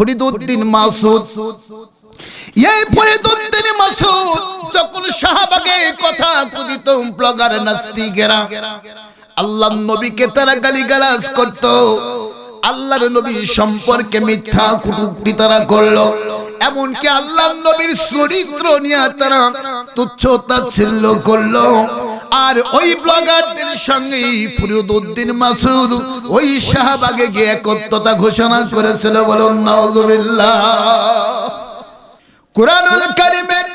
ফরিদউদ্দিন মাসুদ এই ফরিদউদ্দিন মাসুদ যখন শাহবাগে কথা কুদিত ব্লগার নাস্তিকেরা আল্লাহ নবীকে তারা গালিগালাজ করত। আল্লাহর নবী সম্পর্কে মিথ্যা কুটুক্তি তারা করল। এমনকি আল্লাহ নবীর চরিত্র নিয়ে তারা তুচ্ছ তাচ্ছিল্য করল। আর ওই ব্লগারদের সঙ্গে ফরিদউদ্দিন মাসুদ ওই শাহবাগে গিয়ে একত্রতা ঘোষণা করেছিল বলুন, নাউজুবিল্লাহ। কোরআনুল কারিমের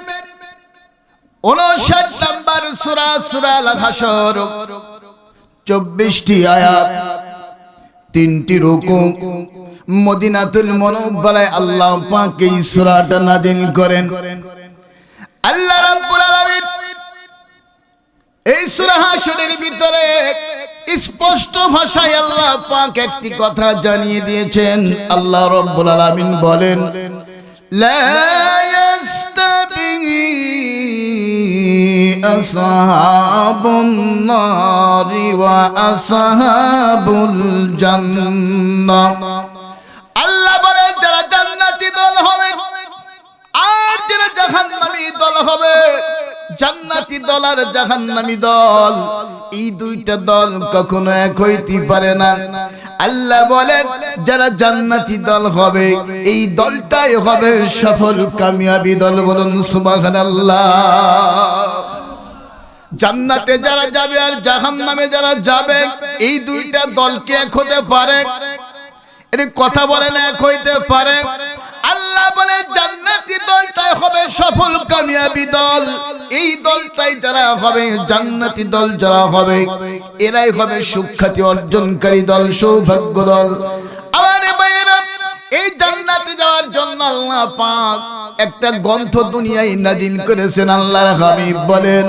59 নম্বর সূরা সূরা আল হাসর 24টি আয়াত, তিনটি রুকু। মদিনাতুল মুনাওয়ারায় আল্লাহ পাক করেন। আল্লাহ রাব্বুল আলামিন এই সুরাহাসনের ভিতরে স্পষ্ট ভাষায় আল্লাহ পাক একটি কথা জানিয়ে দিয়েছেন। আল্লাহ রব্বুল আলামিন বলেন আসহাবুল জান্নাহ। দল হবে। জান্নাতি দল আর দল। এই দুইটা দল কখনো এক হইতে পারে না। আল্লাহ বলেন যারা জান্নাতি দল হবে, এই দলটাই হবে সফল, কামিয়াবি দল বলুন জান্নাতে যারা যাবে আর জাহান্নামে যারা যাবে, এই দুইটা দলকে এক হতে পারে। এর কথা বলে না, এক হইতে পারে। আল্লাহ বলে, জান্নাতি দলটাই হবে সফল, কামিয়াবি দল। এই দলটাই যারা হবে, জান্নাতি দল যারা হবে, এরাই হবে সুখ্যাতি অর্জনকারী দল, সৌভাগ্য দল। আমার ভাইয়েরা, এই জান্নাতে যাওয়ার জন্য আল্লাহ পাক একটা গ্রন্থ দুনিয়ায় নাজিল করেছেন, আল্লাহর হাবিব বলেন,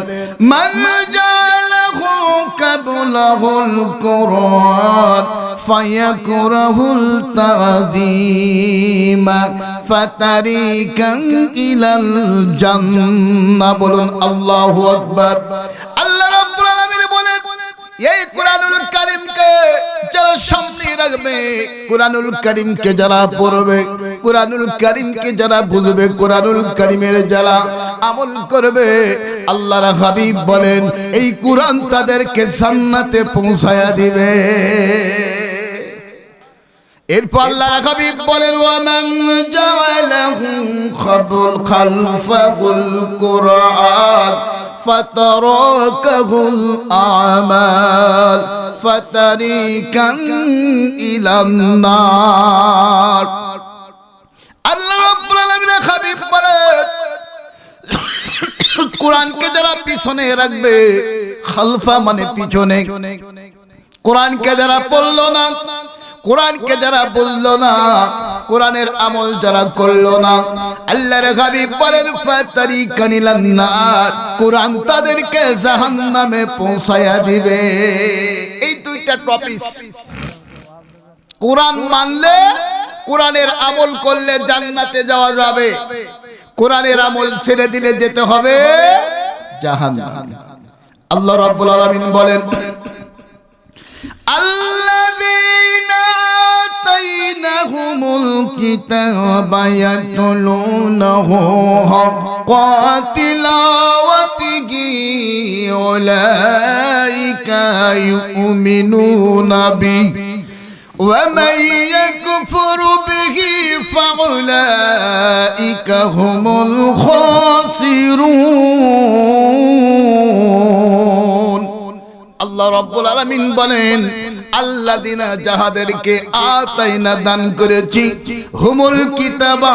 মান কাবলাহুল কুরআন ফায়াকুরাহুল তাযীমা ফাতারিকান ইলাল জান্নাহ। বলুন আল্লাহু রাখবে কোরআনুল কারীমকে যারা পড়বে, কোরআনুল কারীমকে যারা বুঝবে, কোরআনুল কারীমের যারা আমল করবে। আল্লাহর হাবিব বলেন, এই কোরআন তাদেরকে জান্নাতে পৌঁছায়া দিবে। এরপর আল্লাহ হাবিব বলেন فتركه الأعمال فتريكا إلى النار আল্লাহ রাব্বুল আলামিনের হাবিব বলেন কোরআনকে যারা পিছনে রাখবে খালফা মানে পিছনে কোরআনকে যারা পড়লো না কোরআনকে যারা বুঝলো না, কোরআনের আমল যারা করল না, আল্লাহর হাবিব বলেন ফাতারি কানিলান নার কোরআন তাদেরকে জাহান্নামে পৌঁছায়া দিবে। এই দুইটা টপিক। কোরআন মানলে কোরআনের আমল করলে জান্নাতে যাওয়া যাবে। কোরআনের আমল ছেড়ে দিলে যেতে হবে জাহান্নাম। আল্লাহ রাব্বুল আলামিন বলেন, আল্লাহ لهم الكتاب يتلونه حق تلاوته أولئك يؤمنون به ومن يكفر به فأولئك هم الخاسرون الله رب العالمين بلين বলেন আল্লাদিনা যাহাদেরকে আতাইনা দান করেছি, হুমুল কিতাবা,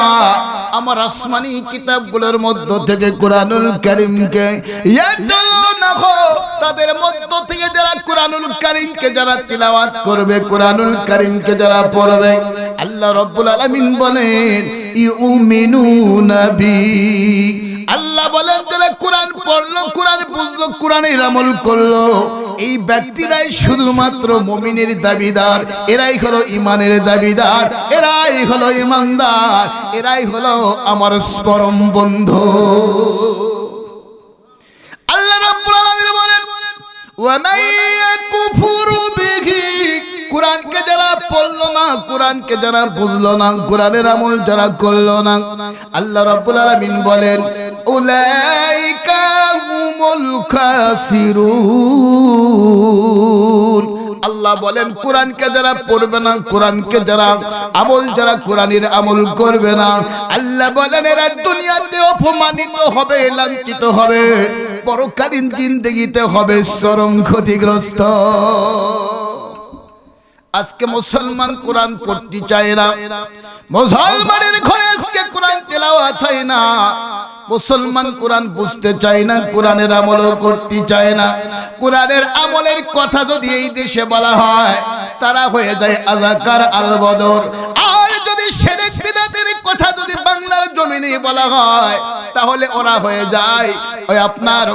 আমার আসমানি কিতাবগুলোর মধ্য থেকে কোরআনুল তাদের মধ্য থেকে যারা কোরআনুল কারীমকে যারা তিলাওয়াত করবে, কোরআনুল কারীমকে যারা পড়বে, আল্লাহ রব্বুল আলামিন বলেন, ইউমিনুনা বি। আল্লাহ বলেন, যারা কোরআন পড়ল, কোরআন বুঝলো, কোরআনের আমল করল এই ব্যক্তিরাই শুধুমাত্র মমিনের দাবিদার। এরাই হলো ইমানের দাবিদার। এরাই হলো ইমানদার এরাই হলো আমার পরম বন্ধু। আল্লাহ রাব্বুল আলামিন বলেন ওয়া মান কুফুরু বিহি। কোরআনকে যারা পড়ল না, কোরআনকে যারা বুঝলো না, কোরআনের আমল যারা করল না, আল্লাহ রাব্বুল আলামিন বলেন, উলাইকা হুমুল খাসিরুন আল্লাহ বলেন, কোরআনকে যারা পড়বে না, কোরআনকে যারা আমল, যারা কোরআনের আমল করবে না, আল্লাহ বলেন, এরা দুনিয়াতে অপমানিত হবে, লাঞ্ছিত হবে, পরকালীন জিন্দগিতে হবে, চরম ক্ষতিগ্রস্ত। আজকে মুসলমান কোরআন পড়তে চায় না। মুসলমানের ঘরে কোরআন তেলাওয়াত হয় না। মুসলমান কোরআন বুঝতে চায় না, কোরআনের আমলও করতে চায় না। কোরআনের আমলের কথা যদি এই দেশে বলা হয়, তারা হয়ে যায় আজাকার আল বদর আর যদি শেরেক বিদাতের কথা যদি বাংলার জমিনে বলা হয়, তাহলে ওরা হয়ে যায় ওই আপনার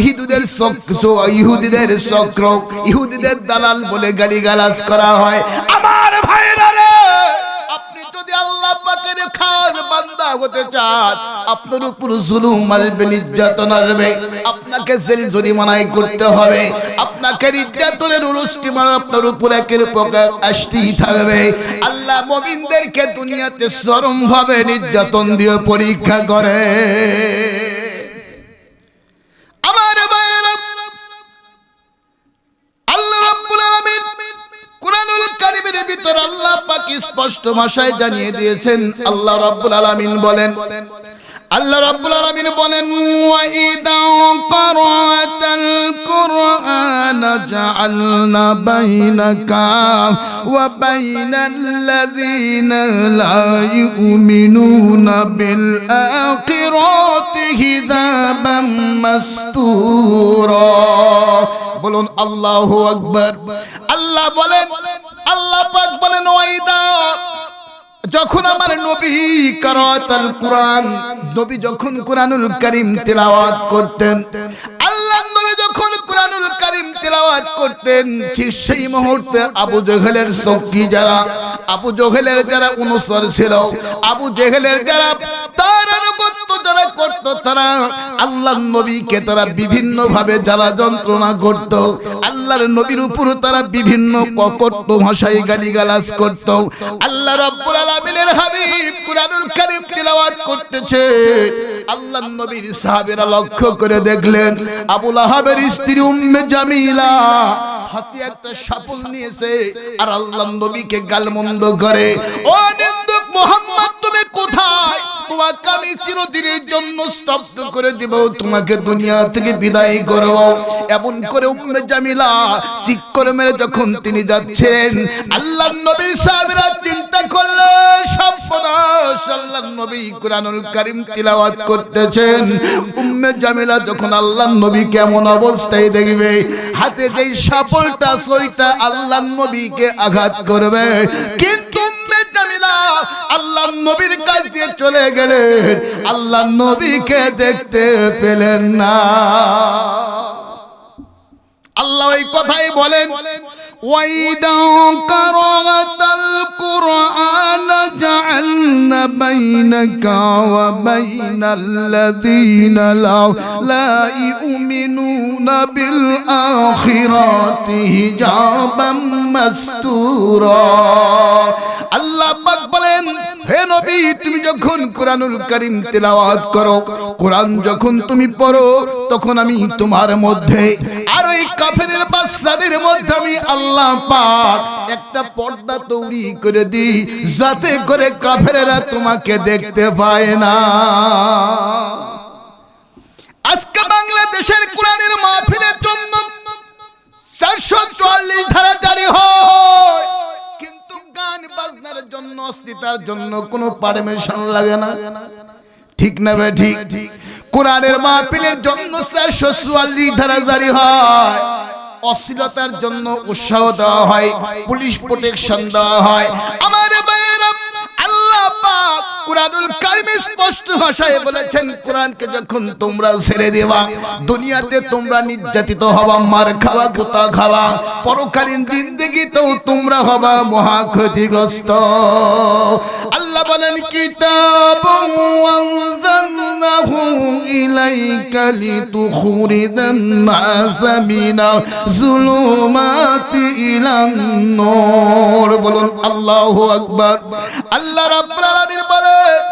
ইহুদিদের চক্র ইহুদিদের চক্র, ইহুদিদের দালাল বলে গালিগালাজ করা হয়। আমার ভাইরা হতে চান, আপনার উপর জুলুম আসবে নির্যাতন আসবে। আপনাকে জেল জরিমানায় করতে হবে। আপনাকে নির্যাতনের মার আপনার উপর একের প্রকার আসতেই থাকবে। আল্লাহ মমিনদেরকে দুনিয়াতে চরম ভাবে নির্যাতন দিয়ে পরীক্ষা করে। স্পষ্ট জানিয়ে দিয়েছেন, আল্লাহ রাব্বুল আলামিন বলেন। আল্লাহ রাব্বুল আলামিন বলেন ওয়া ইদা ক্বারাতাল কুরআন জাআলনা বাইনাকা ওয়া বাইনাল লাযিনা লা ইউমিনুনা বিল আখিরাতি হিজাবাম মাসতুরা। বলুন, আল্লাহু আকবার। আল্লাহ বলেন, আল্লাহ পাক বলেন, ওয়াইদা যখন আমার নবী কারাতাল কুরআন নবী যখন কুরআনুল কারীম তেলাওয়াত করতেন আল্লাহ নবী যখন কোরআনুল কারীম তেলাওয়াত করতেন, ঠিক সেই মুহূর্তে আবু জেহেলের শক্তি যারা? আবু জেহেলের যারা অনুসর ছিল, আবু জেহেলের যারা তার যারা করত তারা আল্লাহ নবীকে তারা বিভিন্ন ভাবে যারা যন্ত্রণা করত, আল্লাহর নবীর উপর তারা বিভিন্ন ভাষায় গালিগালাজ করত। আল্লাহ আলামিনের হাবিব কারীম তিলাওয়াত করতেছে। আল্লাহ নবীর সাহাবীরা লক্ষ্য করে দেখলেন আবু লাহাবের স্ত্রী উম্মে জামিলা হাতে একটা সাপল নিয়েছে আর আল্লাহ নবীকে গালমন্দ করে। ও তোমাকে আমি চিরদিনের জন্য স্তব্ধ করে দিব। তোমাকে দুনিয়া থেকে বিদায় করব। এমন করে জামিলা মেরে যখন তিনি যাচ্ছেন, আল্লাহ নবীর সাহাবীরা চিন্তা আল্লাহ নবী কেমন অবস্থায় দেখবে, হাতে আঘাত করবে। কিন্তু আল্লাহ নবীর কাছ দিয়ে চলে গেলেন আল্লাহ নবীকে দেখতে পেলেন না আল্লাহ ওই কথাই বলেন وإذا قرأت القرآن جعلنا بينك وبين الذين لا, لا يؤمنون بالآخرة حجابا مستورا আল্লাহ পাক বলেন হে নবী, তুমি যখন কোরআনুল কারীম তেলাওয়াত করো, কোরআন যখন তুমি পড়ো, তখন আমি তোমার মধ্যে, আর ওই কাফেরের বাচ্চাদের মধ্যে আমি আল্লাহ পাক একটা পর্দা তৈরি করে দিই, যাতে করে কাফেরেরা তোমাকে দেখতে পায় না। আজকে বাংলাদেশের কোরআনের মাহফিলের জন্য চারশো চুয়াল্লিশ ধারা জারি হয়। বাজনার জন্য জন্য কোনো পারমিশন লাগে না। ঠিক না ঠিক? কোরআনের মাহফিলের জন্য চারশো চুয়াল্লিশ ধারা জারি হয়। অশ্লীলতার জন্য উৎসাহ দেওয়া হয়। পুলিশ প্রোটেকশন দেওয়া হয়। আমার আল্লাহ পাক কুরআনুল কারিমে স্পষ্ট ভাষায় বলেছেন, কুরআনকে যখন তোমরা ছেড়ে দেবা, দুনিয়াতে তোমরা নির্যাতিত হবা, মার খাওয়া, গুতা খাওয়া, পরকালীন জিন্দেগিতেও তোমরা হবা মহা ক্ষতিগ্রস্ত। আল্লাহ বলেন কিতাব كتابا وانزلناه إليك لتخرج الناس من الظلمات إلى النور بلون الله أكبر الله رب العالمين بلد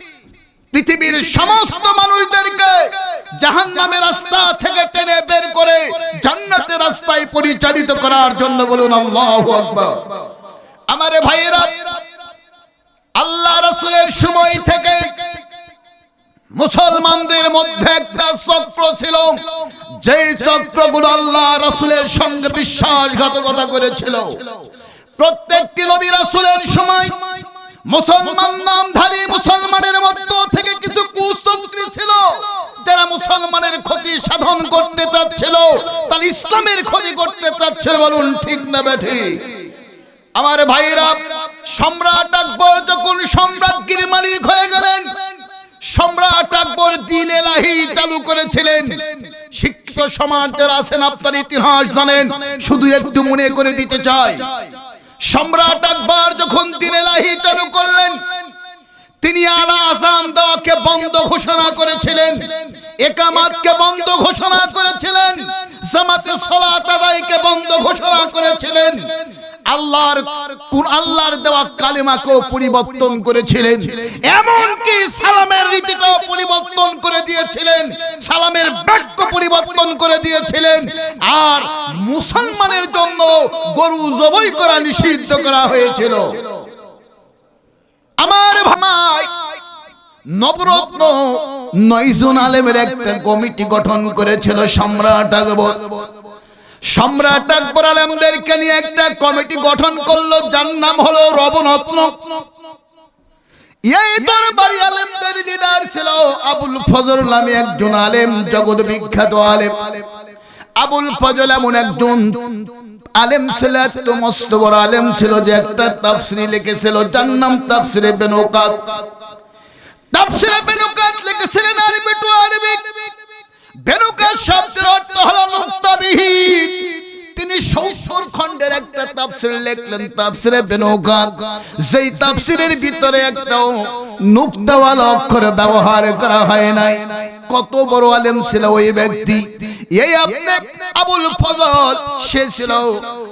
পৃথিবীর সমস্ত মানুষদেরকে জাহান্নামের রাস্তা থেকে টেনে বের করে জান্নাতের রাস্তায় পরিচালিত করার জন্য বলুন, আল্লাহু আমারে ভাইয়েরা, আল্লাহ রাসূলের সময় থেকে মুসলমানদের মধ্যে একটা চক্র ছিল, যেই চক্রগুলো আল্লাহ রাসূলের সঙ্গে বিশ্বাসঘাতকতা করেছিল। প্রত্যেকটি নবী রাসূলের সময় মুসলমান নামধারী মুসলমানের মধ্য থেকে কিছু কুচক্রী ছিল, যারা মুসলমানের ক্ষতি সাধন করতে চাচ্ছিল, তার ইসলামের ক্ষতি করতে চাচ্ছিল বলুন ঠিক না বেঠি আমার ভাইরা সম্রাট আকবর যখন সম্রাজ্ঞীর মালিক হয়ে গেলেন, সম্রাট আকবর দিন এলাহি চালু করেছিলেন। শিক্ষিত সমাজ যারা আছেন, আপনার ইতিহাস জানেন, শুধু একটু মনে করে দিতে চাই। সম্রাট আকবর যখন দিনে লাহি চালু করলেন, তিনি আলা আসাম দেওয়াকে বন্ধ ঘোষণা করেছিলেন, একামাতকে বন্ধ ঘোষণা করেছিলেন, জামাতে সলাত আদায়কে বন্ধ ঘোষণা করেছিলেন। আল্লাহর কোন আল্লাহর দেওয়া কালেমাকেও পরিবর্তন করেছিলেন। এমনকি সালামের রীতিটাও পরিবর্তন করে দিয়েছিলেন। সালামের বাক্য পরিবর্তন করে দিয়েছিলেন। আর মুসলমানের জন্য গরু জবই করা নিষিদ্ধ করা হয়েছিল। আমার ভাই, নবরত্ন নয়জন আলেমের একটা কমিটি গঠন করেছিল সম্রাট আকবর। সম্রাট আকবর আলেমদেরকে নিয়ে একটা কমিটি গঠন করল, যার নাম হলো রবনত্ন। এই দরবারি আলেমদের লিডার ছিল আবুল ফজল নামে একজন আলেম, জগৎ বিখ্যাত আলেম। আবুল ফজল এমন একজন আলেম ছিল, এত মস্ত বড় আলেম ছিল যে একটা তাফসিরি লিখেছিল, যার নাম তাফসিরে বেনুকাত। তাফসিরে বেনুকাত লিখেছিলেন আরবি টু আরবি। বেনুকাত শব্দের অর্থ তিনি সত্তর খণ্ডের একটা তাফসিরের ভিতরে একটাও নুক্তাওয়ালা অক্ষর ব্যবহার করা হয় নাই। কত বড় আলেম ছিল ওই ব্যক্তি। এই আপনি আবুল ফজল, সে ছিল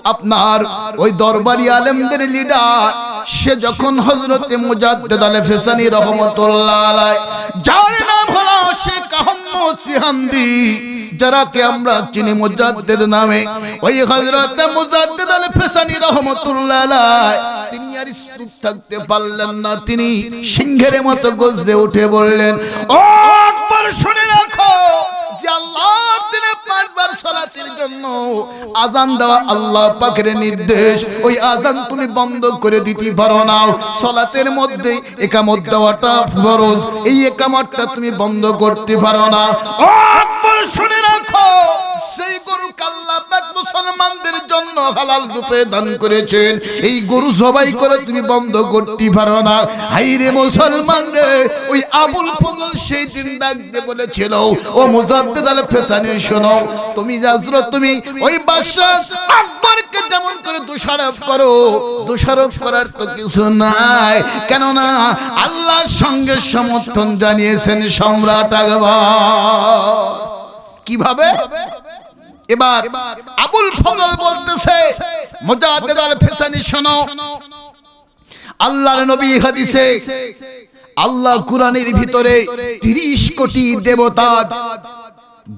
আপনার ওই দরবারি আলেমদের লিডার। সে যখন হজরতে মুজাদ্দেদ আলে ফেসানি রহমতুল্লাহ আলাই যার নাম হলো শেখ আহম্মদ সিহান্দি যারাকে আমরা চিনি মুজাদ্দেদ নামে। ওই হযরত মুজাদ্দেদ আল ফেসানি রাহমাতুল্লাহ আলাই তিনি আর স্থির থাকতে পারলেন না। তিনি সিংহের মতো গজরে উঠে বললেন, ও আকবার, শুনে রাখো। পাঁচবার সালাতের জন্য আজান দেওয়া আল্লাহ পাকের নির্দেশ। ওই আজান তুমি বন্ধ করে দিতে পারো না। সলাতের মধ্যে একামত দেওয়াটা ফরজ। এই একামতটা তুমি বন্ধ করতে পারো না। শুনে রাখো। সেই গরু আল্লাহ পাক মুসলমানদের জন্য হালাল রূপে দান করেছেন। এই গরু জবাই করে তুমি বন্ধ করতে পারো না। হাইরে মুসলমান রে, ওই আবুল ফজল সেই দিন ডাকতে বলেছিল, ও মুজাদ্দিদ আল ফেসানি, শোনো, তুমি যাজরত তুমি ওই বাদশা আকবরকে যেমন করে দোষারোপ করো, দোষারোপ করার তো কিছু নাই। কেননা আল্লাহর সঙ্গে সমর্থন জানিয়েছেন সম্রাট আকবর। কীভাবে? এবার আবুল ফজল বলতেছে মুজাদ্দিদ আল ফেসানি শোনো। আল্লাহর নবী হাদিসে আল্লাহ কুরআনের ভিতরে 30 কোটি দেবতা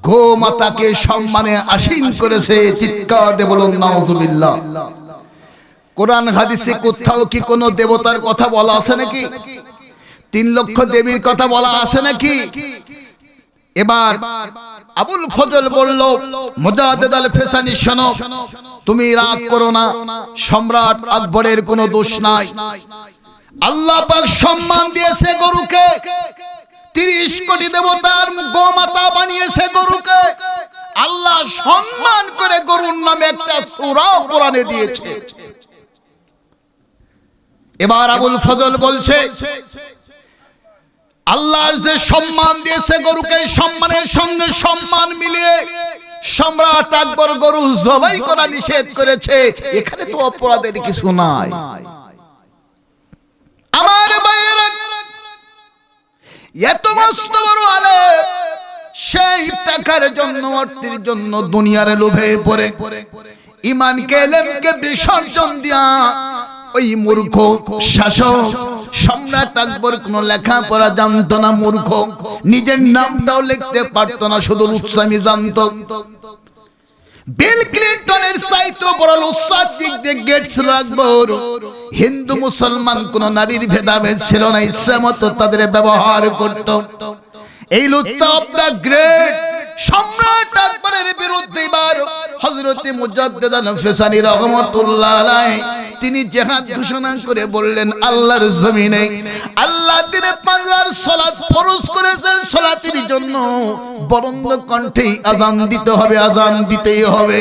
গো মাতাকে সম্মানে আসীন করেছে চিৎকার দিয়ে বলুন নাউজুবিল্লাহ। কোরআন হাদিসে কোথাও কি কোনো দেবতার কথা বলা আছে নাকি? তিন লক্ষ দেবীর কথা বলা আছে নাকি? এবার আবুল ফজল বলল, মুজাদ্দিদ আল ফেসানি শোনো, তুমি রাগ করো না, সম্রাট আকবরের কোনো দোষ নাই। আল্লাহ পাক সম্মান দিয়েছে গরুকে, তিরিশ কোটি দেবতার গোমাতা বানিয়েছে গরুকে। আল্লাহ সম্মান করে গরুর নামে একটা সূরাও কোরআনে দিয়েছে। এবার আবুল ফজল বলছে আল্লাহর যে সম্মান দিয়েছে গরুকে সম্মানের সঙ্গে সম্মান মিলিয়ে সম্রাট আকবর গরু জবাই করা নিষেধ করেছে। এখানে তো অপরাধের কিছু নাই। আমার ভাইয়েরা, এত মস্ত বড় আলে, সেই টাকার জন্য, অর্থের জন্য দুনিয়ার লোভে পড়ে। ইমানকে, এলেমকে বিসর্জন দিয়া ওই মূর্খ শাসক সম্রাট আকবর কোন লেখাপড়া জানতো না, মূর্খ। নিজের নামটাও লিখতে পারতো না, শুধু উৎসামী জানতো। হিন্দু, মুসলমান কোন নারীর ভেদাভেদ ছিল না, ইচ্ছা মতো তাদের ব্যবহার করত। এই অফ দ্য গ্রেট সম্রাট আকবরের রহমাতুল্লাহ তিনি জিহাদ ঘোষণা করে বললেন, আল্লাহর জমিনে আল্লাহ দিনে পাঁচবার সালাত ফরজ করেছেন, সালাতের জন্য বরন্দ কণ্ঠে আজান দিতে হবে আজান দিতেই হবে।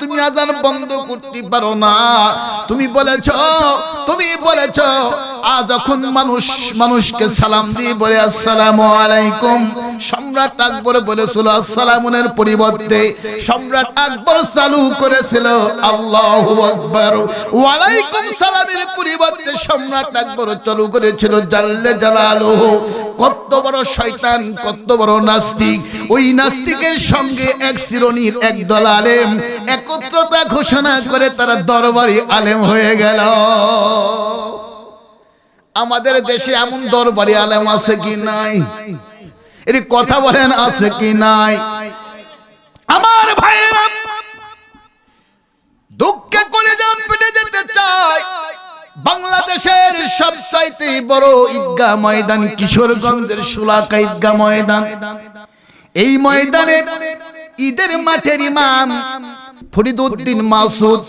তুমি আজান বন্ধ করতে পারো না। তুমি বলেছ তুমি বলেছ যখন মানুষ, মানুষকে সালাম দিয়ে বলে, আসসালামু আলাইকুম সম্রাট আকবর বলেছিল, আসসালামুনের পরিবর্তে সম্রাট আকবর চালু করেছিল, আল্লাহু আকবার। ওয়ালাইকুম সালামের পরিবর্তে সম্রাট আকবর চালু করেছিল, জাল্লে জালালুহু। কত বড় শয়তান, কত বড় নাস্তিক। ওই নাস্তিকের সঙ্গে এক শ্রেণির এক দল আলেম একত্রতা ঘোষণা করে তারা দরবারি আলেম হয়ে গেল। আমাদের দেশে এমন দরবারি আলেম আছে কি নাই? এর কথা বলেন আছে কি নাই? আমার ভাইয়েরা, দুঃখে করে যান ফেলে যেতে চায়। বাংলাদেশের সবচাইতে বড় ঈদগাহ ময়দান কিশোরগঞ্জের সুলাকা ঈদগাহ ময়দান। এই ময়দানে ঈদের মাঠের ইমাম ফরিদউদ্দিন মাসুদ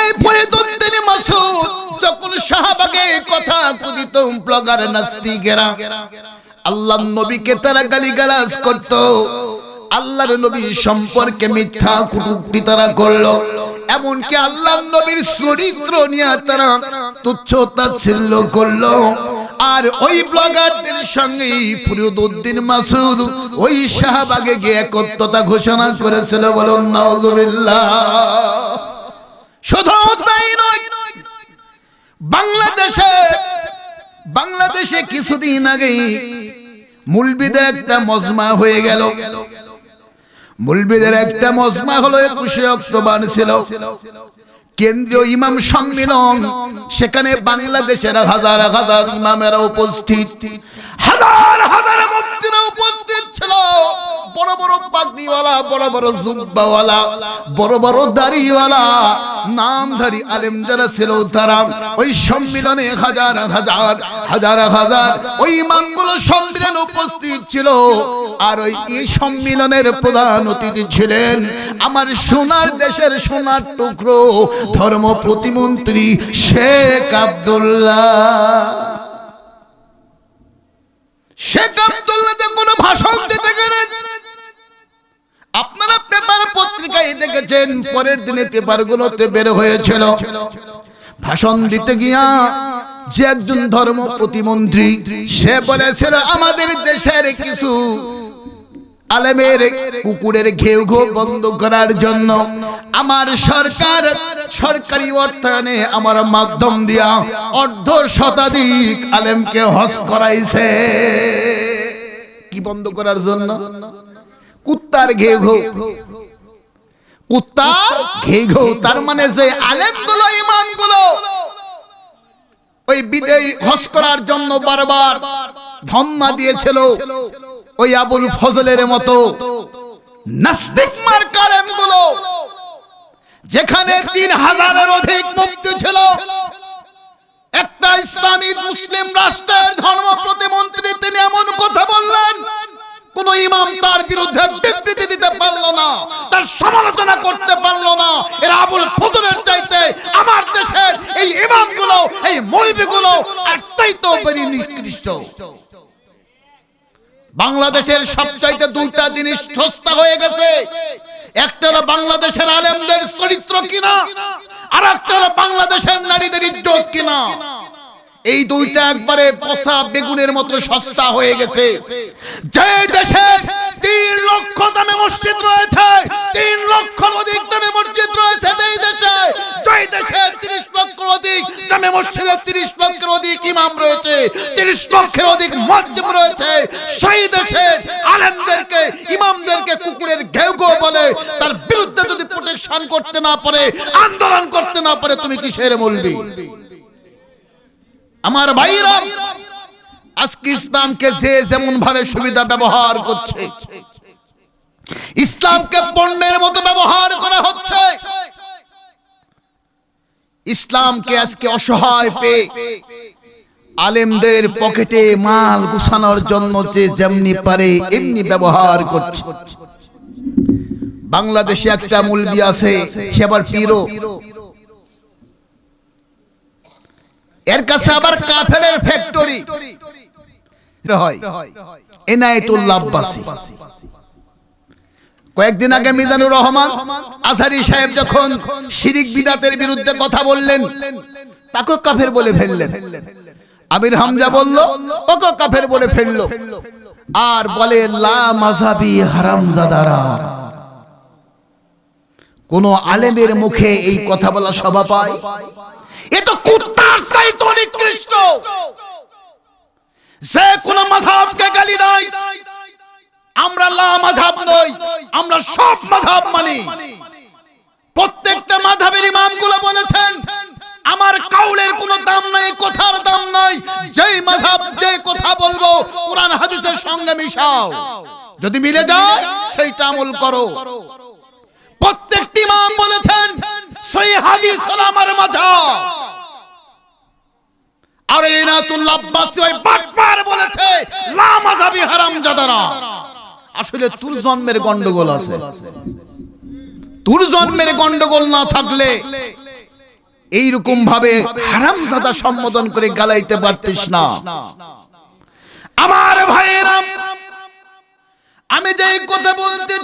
এই ফরিদউদ্দিন মাসুদ যখন শাহবাগে কথা কুদিত ব্লগার নাস্তিকেরা আল্লাহ নবীকে তারা গালিগালাজ করত। আল্লাহর নবী সম্পর্কে মিথ্যা কুটুক্তি তারা করল। এমনকি আল্লাহ নবীর চরিত্র নিয়ে তারা তুচ্ছ তাচ্ছিল্য করল। আর ওই ব্লগারদের সঙ্গে ফরিদউদ্দিন মাসুদ ওই শাহবাগে গিয়ে একত্রতা ঘোষণা করেছিল। বলুন নাউজুবিল্লাহ। শুধু তাই নয় বাংলাদেশে বাংলাদেশে কিছুদিন আগে মুলবিদের একটা মজমা হয়ে গেল। মুলবিদের একটা মজমা হলো একুশে অক্টোবর ছিল। কেন্দ্রীয় ইমাম সম্মেলন, সেখানে বাংলাদেশের হাজার হাজার ইমামেরা উপস্থিত। হাজার হাজার মন্ত্রীরা উপস্থিত ছিল। বড় বড় পাগড়িওয়ালা, বড় বড় জুব্বাওয়ালা, বড় বড় দাড়িওয়ালা, নামধারী আলেম যারা ছিল তারা ওই সম্মেলনে হাজার হাজার হাজার হাজার ওই ইমামগুলো সম্মেলনে উপস্থিত ছিল। আর ওই এই সম্মেলনের প্রধান অতিথি ছিলেন আমার সোনার দেশের সোনার টুকরো ধর্ম প্রতিমন্ত্রী শেখ আব্দুল্লাহ। শেখ আব্দুল্লাহ কোনো ভাষণ দিতে গেলেন পত্রিকায় দেখেছেন, পরের দিনে পেপারগুলোতে বের হয়েছিল। ভাষণ দিতে গিয়া যে একজন ধর্ম প্রতিমন্ত্রী, সে বলেছিল, আমাদের দেশের কিছু আলেমের কুকুরের ঘেউ ঘো বন্ধ করার জন্য আমার সরকার সরকারি অর্থায়নে আমার মাধ্যম দিয়া অর্ধ শতাধিক আলেমকে হস করাইছে। কি বন্ধ করার জন্য? কুত্তার ঘেউ ঘো কুত্তার ঘেউ তার মানে যে আলেমগুলো ওই বিদেয়ী হস করার জন্য বারবার ধম্মা দিয়েছিল ওই আবুল ফজলের মতো নাস্তিক মার্কালেমগুলো। যেখানে তিন হাজারের অধিক মুক্তি ছিল। একটা ইসলামী মুসলিম রাষ্ট্রের ধর্ম প্রতিমন্ত্রী তিনি এমন কথা বললেন কোন ইমাম তার বিরুদ্ধে বিবৃতি দিতে পারল না, তার সমালোচনা করতে পারল না। এরা আবুল ফজলের চাইতে আমার দেশের এই ইমামগুলো, এই মৌলবীগুলো বেরি নিকৃষ্ট। বাংলাদেশের সবচাইতে দুইটা জিনিস সস্তা হয়ে গেছে। একটা হলো বাংলাদেশের আলেমদের চরিত্র কিনা, আর একটা হলো বাংলাদেশের নারীদের ইজ্জত কিনা। এই দুইটা একবারে পচা বেগুনের মতো সস্তা হয়ে গেছে। যে দেশে তিন লক্ষ দামে মসজিদ রয়েছে, তিন লক্ষ অধিক দামে মসজিদ রয়েছে এই দেশে তিরিশ অধিক রয়েছে ইমামদেরকে কুকুরের বলে, তার বিরুদ্ধে যদি প্রোটেকশন করতে না পারে, আন্দোলন করতে না পারে, তুমি কিসের বলবি আমার ভাইরা আজকে ইসলামকে যে যেমন ভাবে সুবিধা ব্যবহার করছে, ইসলামকে পণ্যের মতো ব্যবহার করা হচ্ছে, ইসলামকে আজকে অসহায় পেয়ে আলেমদের পকেটে মাল গুছানোর জন্য যে যেমনি পারে এমনি ব্যবহার করছে। বাংলাদেশে একটা মুলবি আছে, সে আবার পীরও। এর কাছে আবার কাফেরের ফ্যাক্টরি হয়। এনায়েতুল্লাহ আব্বাসী কয়েকদিন আগে মিজানুর রহমান আসারি সাহেব যখন শিরিক বিদাতের বিরুদ্ধে কথা বললেন তাকে কাফের বলে ফেললেন। আমির হামজা বলল ওকে কাফের বলে ফেলল। আর বলে লা মাযহাবি হারামজাদারা। কোন আলেমের মুখে এই কথা বলা শোভা পায়। এ তো কুত্তার চাইতে নিকৃষ্ট। যে কোন মাযহাবকে গালি দেয়। আমরা লা মাযহাব নই, আমরা সব মাযহাব মানি। প্রত্যেকটা মাযহাবের ইমামগুলো বলেছেন, আমার কাউলের কোনো দাম নাই, কথার দাম নাই। যেই মাযহাব যে কথা বলব, কোরআন হাদিসের সঙ্গে মিশাও। যদি মিলে যায়, সেইটা আমল করো। প্রত্যেকটি ইমাম বলেছেন আসলে তুর জন্মের গন্ডগোল আছে। তুর জন্মের গন্ডগোল না থাকলে এইরকম ভাবে হারামজাদা সম্বোধন করে গালাইতে পারতিস না। আমার ভাইয়েরা, আমি যেই কথা বলতেছিলাম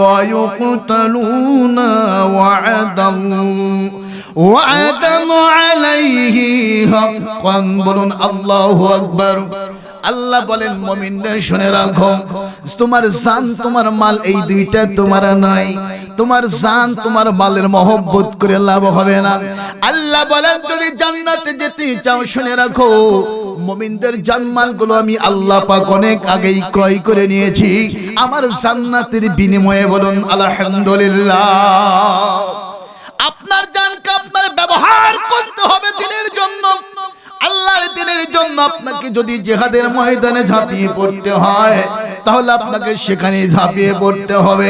ويقتلون وعدا وعدا عليه حقا বলুন আল্লাহু আকবার আল্লাহ বলেন মমিনরা শুনে রাখো তোমার জান তোমার মাল এই দুইটা তোমার নয় তোমার জান, তোমার মালের মহব্বত করে লাভ হবে না। আল্লাহ বলেন, যদি জান্নাতে যেতে চাও, শুনে রাখো, মমিনদের জানমালগুলো আমি আল্লাহ পাক অনেক আগেই ক্রয় করে নিয়েছি। আমার জান্নাতের বিনিময়ে বলুন, আলহামদুলিল্লাহ। আপনার জানকে আপনার ব্যবহার করতে হবে দিনের জন্য। আল্লাহর দিনের জন্য আপনাকে যদি জেহাদের ময়দানে ঝাঁপিয়ে পড়তে হয়, তাহলে আপনাকে সেখানে ঝাঁপিয়ে পড়তে হবে।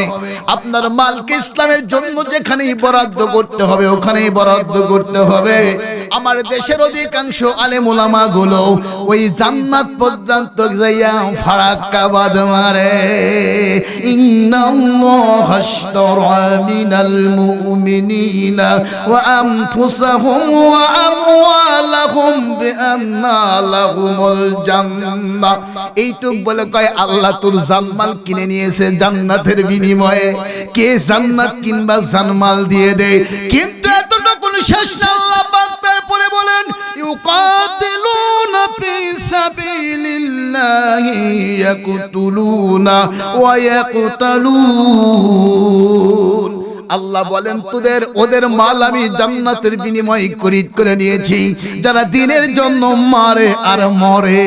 আপনার মালকে ইসলামের জন্য যেখানেই বরাদ্দ করতে হবে, ওখানেই বরাদ্দ করতে হবে। আমার দেশের অধিকাংশ আলেম ওলামা গুলো ওই জান্নাত পর্যন্ত যাইয়া ফারাক্কা বাদ মারে মিনাল মুমিনিনা ওয়া আনফুসাহুম ওয়া আমওয়ালাহুম এইটুক বলে কয়, আল্লাহ তোর জানমাল কিনে নিয়েছে জান্নাতের বিনিময়ে। কে জান্নাত কিনবা জানমাল দিয়ে দেয়? কিন্তু এতটুকু শেষ না, আল্লাহ তারপরে বলেন ইয়াকতুলুনা ওয়া ইয়াকতালুন। আল্লাহ বলেন তোদের ওদের মাল আমি জান্নাতের বিনিময় করিত করে নিয়েছি। যারা দিনের জন্য মারে আর মরে।